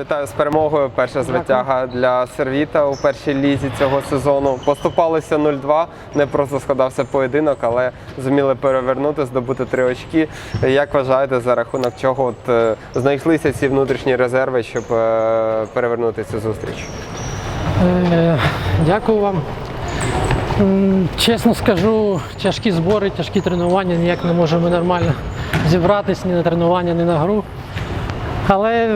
Вітаю з перемогою. Перша звитяга для Сервіта у першій лізі цього сезону. Поступалися 0-2. Не просто складався поєдинок, але зуміли перевернути, здобути три очки. Як вважаєте, за рахунок чого от, е, знайшлися ці внутрішні резерви, щоб е, перевернути цю зустріч? Е, Дякую вам. Чесно скажу, тяжкі збори, тяжкі тренування, ніяк не можемо нормально зібратись ні на тренування, ні на гру. Але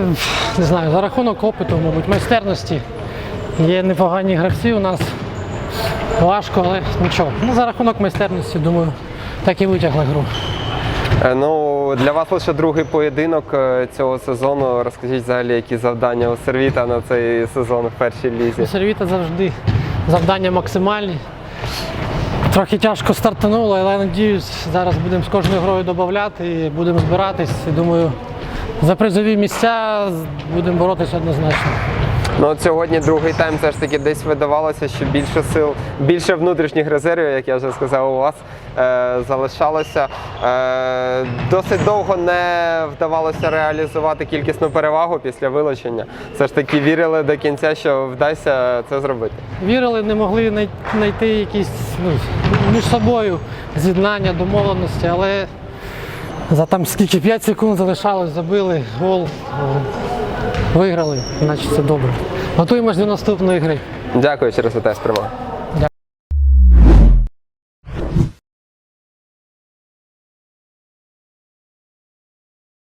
не знаю, за рахунок опиту, мабуть, майстерності. Є непогані гравці у нас. Важко, але нічого. Ну, за рахунок майстерності, думаю, так і витягли гру. Е, Ну, для вас лише другий поєдинок е, цього сезону. Розкажіть взагалі, які завдання у Сервіта на цей сезон в першій лізі. У. Сервіта завжди завдання максимальні. Трохи тяжко стартануло, але я надіюсь, зараз будемо з кожною грою додати і будемо збиратись. Думаю, за призові місця будемо боротися однозначно. Ну от сьогодні другий тайм все ж таки десь видавалося, що більше сил, більше внутрішніх резервів, як я вже сказав, у вас е, залишалося. Е, досить довго не вдавалося реалізувати кількісну перевагу після вилучення. Все ж таки вірили до кінця, що вдасться це зробити. Вірили, не могли знайти якісь ну, між собою з'єднання, домовленості, але за там скільки 5 секунд залишалось, забили гол, е, виграли, значить це добре. Готуємось до наступної гри. Дякую через те перемогою.